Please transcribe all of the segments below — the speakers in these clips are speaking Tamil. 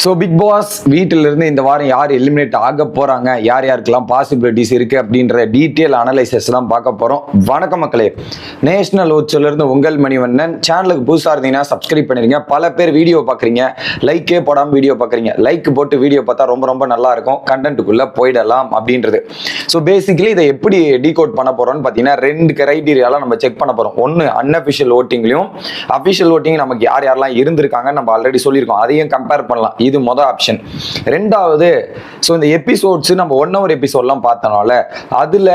ஸோ பிக் பாஸ் வீட்டிலிருந்து இந்த வாரம் யார் எலிமினேட் ஆக போகிறாங்க யார் யாருக்கெல்லாம் பாசிபிலிட்டிஸ் இருக்குது அப்படின்ற டீட்டெயில் அனலைசஸ் தான் பார்க்க போகிறோம் வணக்கம் மக்களே. நேஷனல் இருந்து உங்கள் மணிவண்ணன். சேனலுக்கு புதுசாக இருந்தீங்கன்னா சப்ஸ்கிரைப் பண்ணிடுங்க. பல பேர் வீடியோ பார்க்குறீங்க. லைக்கே போடாமல் வீடியோ பார்க்குறீங்க. லைக் போட்டு வீடியோ பார்த்தா ரொம்ப ரொம்ப நல்லா இருக்கும். கண்டென்ட்டுக்குள்ளே போயிடலாம் அப்படின்றது. ஸோ பேசிக்கலி இதை எப்படி டீகோட் பண்ண போகிறோம்னு பார்த்தீங்கன்னா ரெண்டு கிரைட்டீரியாலாம் நம்ம செக் பண்ண போகிறோம் ஒன்று அன்அஃபிஷியல் ஓட்டிங்லையும் அஃபிஷியல் ஓட்டிங் நமக்கு யார் யாரெல்லாம் இருந்திருக்காங்க நம்ம ஆல்ரெடி சொல்லியிருக்கோம். அதையும் கம்பேர் பண்ணலாம். இது மொதல் ஆப்ஷன் ரெண்டாவது ஸோ இந்த எபிசோட்ஸ் நம்ம ஒன் ஹவர் எபிசோட்லாம் பார்த்தனால அதில்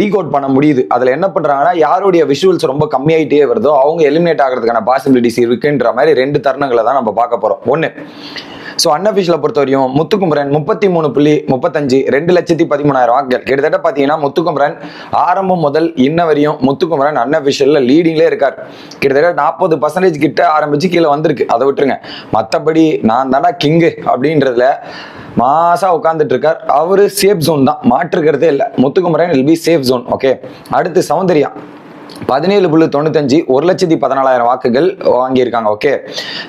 டீகோட் பண்ண முடியுது. அதில் என்ன பண்ணுறாங்கன்னா யாருடைய விஷுவல்ஸ் ரொம்ப கம்மியாயிட்டே வருதோ அவங்க எலிமினேட் ஆகிறதுக்கான பாசிபிலிட்டிஸ் இருக்குன்ற மாதிரி ரெண்டு தருணங்களை தான் நம்ம பார்க்க போகிறோம் ஒன்று ஸோ அன்அஃபிஷியலை பொறுத்த வரையும் முத்துக்குமரன் முப்பத்தி மூணு புள்ளி முப்பத்தஞ்சு ரெண்டு லட்சத்தி பதிமூணாயிரம் வாக்குகள். கிட்டத்தட்ட பார்த்தீங்கன்னா முத்துக்குமரன் ஆரம்பம் முதல் இன்ன வரையும் முத்துக்குமரன் அன்அஃபிஷியலில் லீடிங்லே இருக்கார். கிட்டத்தட்ட நாற்பது பர்சன்டேஜ் கிட்ட ஆரம்பிச்சு கீழே வந்திருக்கு. அதை விட்டுருங்க. மற்றபடி நான் தானே கிங்கு அப்படின்றதுல மாசா உட்காந்துட்டு இருக்கார். அவரு சேஃப் ஜோன் தான். மாற்றுக்கிறதே இல்லை. முத்துக்குமரன் இல் பி சேஃப் ஜோன் ஓகே அடுத்து சௌந்தர்யா. பதினேழு புள்ளி தொண்ணூத்தஞ்சு ஒரு லட்சத்தி பதினாலாயிரம் வாக்குகள் வாங்கியிருக்காங்க. ஓகே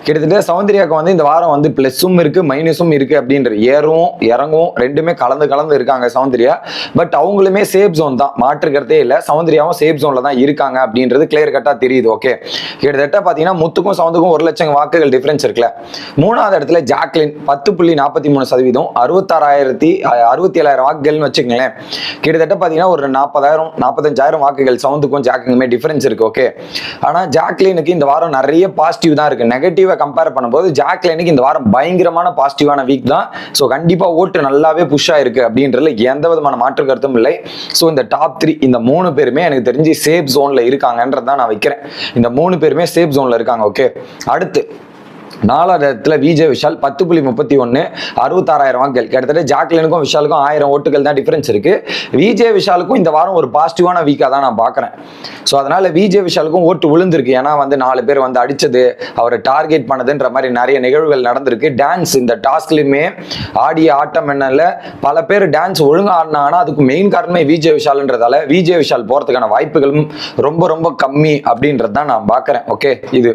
கிட்டத்தட்ட சௌந்தர்யாவுக்கு வந்து இந்த வாரம் வந்து ப்ளஸ்ஸும் இருக்கு மைனஸும் இருக்கு அப்படின்ற ஏறும் இறங்கும் ரெண்டுமே கலந்து கலந்து இருக்காங்க சௌந்தர்யா. பட் அவங்களுமே சேஃப் ஜோன் தான். மாற்றுக்கிறதே இல்லை. சௌந்தர்யாவும் சேஃப் ஜோன்ல தான் இருக்காங்க அப்படின்றது கிளியர் கட்டா தெரியுது. ஓகே கிட்டத்தட்ட பார்த்தீங்கன்னா முத்துக்கும் சவுந்துக்கும் ஒரு லட்சம் வாக்குகள் டிஃபரன்ஸ் இருக்குல்ல. மூணாவது இடத்துல ஜாக்லின் பத்து புள்ளி நாற்பத்தி மூணு சதவீதம் அறுபத்தாறாயிரத்தி அறுபத்தி ஏழாயிரம் வாக்குகள்னு வச்சுக்கங்களேன். கிட்டத்தட்ட பார்த்தீங்கன்னா ஒரு நாற்பதாயிரம் நாற்பத்தஞ்சாயிரம் வாக்குகள் சவுந்துக்கும் ஜாக்குக்குமே டிஃபரன்ஸ் இருக்கு ஓகே ஆனால் ஜாக்லினுக்கு இந்த வாரம் நிறைய பாசிட்டிவ் தான் இருக்கு. நெகட்டிவை கம்பேர் பண்ணும்போது ஜாக்லினுக்கு இந்த வாரம் பயங்கரமான பாசிட்டிவான வீக் தான். ஸோ கண்டிப்பாக ஓட்டு நல்லாவே புஷ் ஆயிருக்கு அப்படின்றதுல எந்த விதமான மாற்று கருத்தும் இல்லை. ஸோ இந்த டாப் த்ரீ இந்த மூணு பேருமே எனக்கு தெரிஞ்சு சேஃப் ஜோனில் இருக்காங்கன்றதான் நான் வைக்கிறேன். இந்த மூணு பேருமே சேஃப் ஜோனில் இருக்காங்க ஓகே அடுத்து நாலாவது இடத்துல விஜய் விஷால் பத்து புள்ளி முப்பத்தி ஒன்று அறுபத்தாறாயிரம் வாக்கள் கிட்டத்தட்ட ஜாக்லினுக்கும் விஷாலுக்கும் ஆயிரம் ஓட்டுகள் தான் டிஃபரன்ஸ் இருக்கு. விஜய் விஷாலுக்கும் இந்த வாரம் ஒரு பாசிட்டிவான வீக்காக தான் நான் பார்க்குறேன். ஸோ அதனால விஜய் விஷாலுக்கும் ஓட்டு விழுந்திருக்கு ஏன்னா வந்து நாலு பேர் வந்து அடிச்சது அவரை டார்கெட் பண்ணதுன்ற மாதிரி நிறைய நிகழ்வுகள் நடந்திருக்கு. டான்ஸ் இந்த டாஸ்க்லையுமே ஆடிய ஆட்டம் என்னல பல பேர் டான்ஸ் ஒழுங்கா ஆடினாங்கன்னா அதுக்கு மெயின் காரணமே விஜய் விஷால்ன்றதால விஜய் விஷால் போகிறதுக்கான வாய்ப்புகளும் ரொம்ப ரொம்ப கம்மி அப்படின்றது தான் நான் பார்க்குறேன். ஓகே இது.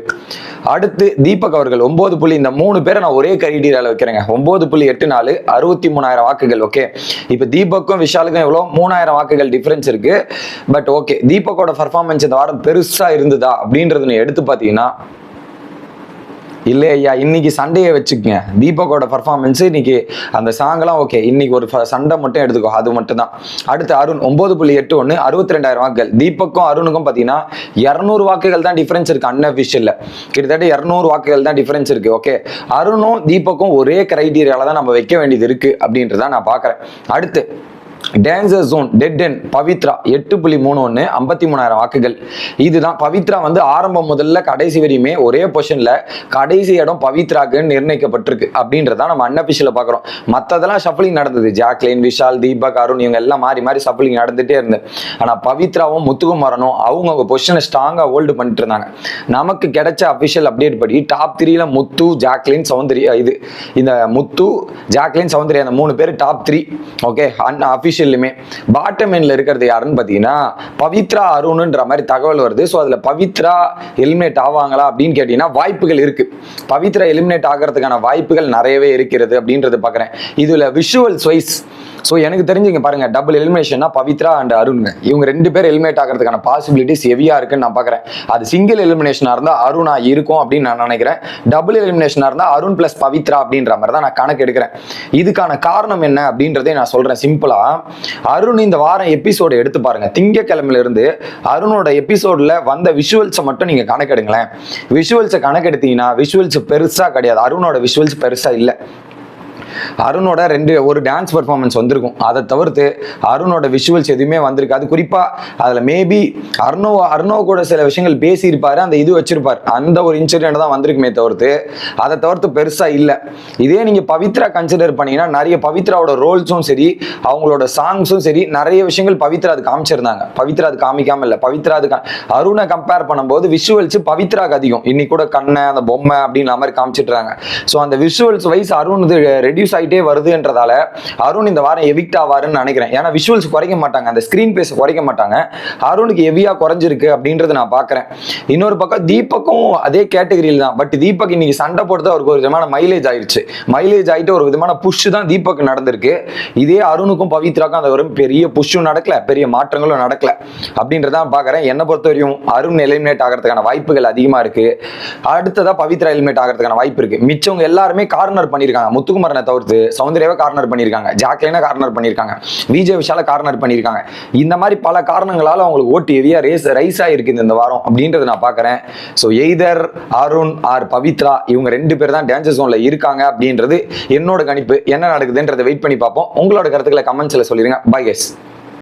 அடுத்து தீபக் அவர்கள் ஒன்பது புள்ளி இந்த மூணு பேரை நான் ஒரே கிரைட்டீரியாவில் வைக்கிறேங்க. ஒன்பது புள்ளி எட்டு நாலு அறுபத்தி மூணாயிரம் வாக்குகள் ஓகே இப்போ தீபக்கும் விஷாலுக்கும் எவ்வளோ? மூணாயிரம் வாக்குகள் டிஃப்ரென்ஸ் இருக்கு. பட் ஓகே தீபக்கோட பர்ஃபார்மன்ஸ் இந்த வாரம் பெருசா இருந்ததா அப்படின்றத நீ எடுத்து பார்த்தீங்கன்னா இல்லை ஐயா இன்னைக்கு சண்டையை வச்சுக்கங்க. தீபக்கோட பர்ஃபார்மன்ஸ் இன்னைக்கு அந்த சாங்கெல்லாம் ஓகே இன்னைக்கு ஒரு சண்டை மட்டும் எடுத்துக்கோ அது மட்டும் தான் அடுத்து அருண் ஒன்பது புள்ளி எட்டு ஒன்று அறுபத்தி ரெண்டாயிரம் வாக்குகள். தீபக்கும் அருணுக்கும் பார்த்தீங்கன்னா இரநூறு வாக்குகள் தான் டிஃபரன்ஸ் இருக்கு அன்அஃபிஷியலில் கிட்டத்தட்ட இரநூறு வாக்குகள் தான் டிஃபரன்ஸ் இருக்கு ஓகே அருணும் தீபக்கும் ஒரே கிரைடீரியாவில் தான் நம்ம வைக்க வேண்டியது இருக்கு அப்படின்றத நான் பார்க்குறேன். அடுத்து டேஞ்சர் ஜோன் டெட் என் பவித்ரா எட்டு புள்ளி மூணு ஒன்று ஐம்பத்தி மூணாயிரம் வாக்குகள். இதுதான் பவித்ரா வந்து ஆரம்பம் முதல்ல கடைசி வரையுமே ஒரே பொசிஷன்ல கடைசி இடம் பவித்ராக்குன்னு நிர்ணயிக்கப்பட்டிருக்கு அப்படின்றத நம்ம அன்அபிஷியல பார்க்குறோம். மற்றதெல்லாம் ஷஃப்லிங் நடந்தது. ஜாக்லின் விஷால் தீபக் அருண் இவங்க எல்லாம் மாறி மாறி ஷஃப்லிங் நடந்துகிட்டே இருந்து ஆனால் பவித்ராவும் முத்துகுமரனும் அவங்க அவங்க பொசிஷனை ஸ்ட்ராங்காக ஹோல்டு பண்ணிட்டு இருந்தாங்க. நமக்கு கிடைச்ச அபிஷியல் அப்டேட் படி டாப் த்ரீல முத்து ஜாக்லின் சௌந்தர்யா இது இந்த முத்து ஜாக்லின் சௌந்தர்யா அந்த மூணு பேர் டாப் த்ரீ ஓகே அன் அஃபிஷியலுமே பாட்டம் எண்ணில் இருக்கிறது யாருன்னு பார்த்தீங்கன்னா பவித்ரா அருணுன்ற மாதிரி தகவல் வருது. ஸோ அதில் பவித்ரா எலிமினேட் ஆவாங்களா அப்படின்னு கேட்டிங்கன்னா வாய்ப்புகள் இருக்கு. பவித்ரா எலிமினேட் ஆகிறதுக்கான வாய்ப்புகள் நிறையவே இருக்கிறது அப்படின்றது பார்க்குறேன் இதில் விஷுவல்ஸ் வைஸ் ஸோ எனக்கு தெரிஞ்சுங்க பாருங்க டபுள் எலிமினேஷன்னா பவித்ரா அண்ட் அருண்ங்க. இவங்க ரெண்டு பேர் எலிமினேட் ஆகிறதுக்கான பாசிபிலிட்டிஸ் ஹெவியாக இருக்குன்னு நான் பார்க்குறேன் அது சிங்கிள் எலிமினேஷனாக இருந்தால் அருணா இருக்கும் அப்படின்னு நான் நினைக்கிறேன். டபுள் எலிமினேஷனாக இருந்தால் அருண் ப்ளஸ் பவித்ரா அப்படின்ற மாதிரி தான் நான் கணக்கு எடுக்கிறேன். இதுக்கான காரணம் என்ன அப்படின்றதே நான் சொல்கிறேன் சிம்பிளாக அருண் இந்த வாரம் எபிசோடு எடுத்து பாருங்கள் திங்கக்கிழமையிலேருந்து அருணோட எபிசோடில் வந்த விஷுவல்ஸை மட்டும் நீங்கள் கணக்கெடுங்களேன் விஷுவல்ஸை கணக்கெடுத்தீங்கன்னா விஷுவல்ஸ் பெருசாக கிடையாது. அருணோட விஷுவல்ஸ் பெருசாக இல்லை. அருணோட ரெண்டு ஒரு டான்ஸ் பர்ஃபார்மன்ஸ் வந்திருக்கும். அதை தவிர்த்து அருணோட விஷுவல்ஸ் எதுவுமே வந்திருக்காது. குறிப்பாக அதில் மேபி அருணோ அருணோ கூட சில விஷயங்கள் பேசியிருப்பார் அந்த இது வச்சிருப்பார். அந்த ஒரு இன்சிடென்ட் தான் வந்திருக்குமே தவிர்த்து அதை தவிர்த்து பெருசாக இல்லை. இதே நீங்கள் பவித்ரா கன்சிடர் பண்ணீங்கன்னா நிறைய பவித்ராவோட ரோல்ஸும் சரி அவங்களோட சாங்ஸும் சரி நிறைய விஷயங்கள் பவித்ரா அது காமிச்சிருந்தாங்க. பவித்ரா அது காமிக்காம இல்லை. பவித்ரா அது அருணை கம்பேர் பண்ணும்போது விஷுவல்ஸ் பவித்ராக்கு அதிகம். இன்னைக்கு கூட கண்ணை அந்த பொம்மை அப்படின்ற மாதிரி காமிச்சிட்றாங்க ஸோ அந்த விஷுவல்ஸ் வைஸ் அருண் இது ரெடியூஸ் ஆகி ஆகிட்டே வருதுன்றதால அருண் இந்த வாரம் எவிக்ட் ஆவாருன்னு நினைக்கிறேன். ஏன்னா விஷுவல்ஸ் குறைக்க மாட்டாங்க அந்த ஸ்க்ரீன் பேஸ் குறைக்க மாட்டாங்க. அருணுக்கு ஹெவியாக குறைஞ்சிருக்கு அப்படின்றத நான் பார்க்குறேன். இன்னொரு பக்கம் தீபக்கும் அதே கேட்டகரியில் தான். பட் தீபக் இன்னைக்கு சண்டை போட்டு அவருக்கு ஒரு விதமான மைலேஜ் ஆயிடுச்சு மைலேஜ் ஆகிட்டு ஒரு விதமான புஷ் தான் தீபக் நடந்திருக்கு. இதே அருணுக்கும் பவித்ராக்கும் அந்த ஒரு பெரிய புஷ்ஷும் நடக்கல பெரிய மாற்றங்களும் நடக்கல அப்படின்றதான் பார்க்குறேன். என்னை பொறுத்த வரையும் அருண் எலிமினேட் ஆகிறதுக்கான வாய்ப்புகள் அதிகமாக இருக்கு. அடுத்ததா பவித்ரா எலிமினேட் ஆகிறதுக்கான வாய்ப்பு இருக்கு. மிச்சவங்க எல்லாருமே கார்னர் பண்ணியிருக்காங்க முத்துக்குமரனை தவிர்த்து சௌந்தர்யாவை கார்னர் பண்ணியிருக்காங்க ஜாக்லினா கார்னர் பண்ணியிருக்காங்க விஜய் விஷால கார்னர் பண்ணியிருக்காங்க. இந்த மாதிரி பல காரணங்களால அவங்களுக்கு ஓட்டு எவியா ரேஸ் ரைஸ் ஆகிருக்கு இந்த வாரம் அப்படின்றத நான் பார்க்குறேன். So either Arun or Pavithra இவங்க ரெண்டு பேர் தான் டேஞ்சர் ஜோனில் இருக்காங்க அப்படின்றது என்னோட கணிப்பு என்ன நடக்குதுன்றதை வெயிட் பண்ணி பார்ப்போம். உங்களோட கருத்துக்களை கமெண்ட்ஸ்ல சொல்லிருங்க. By guess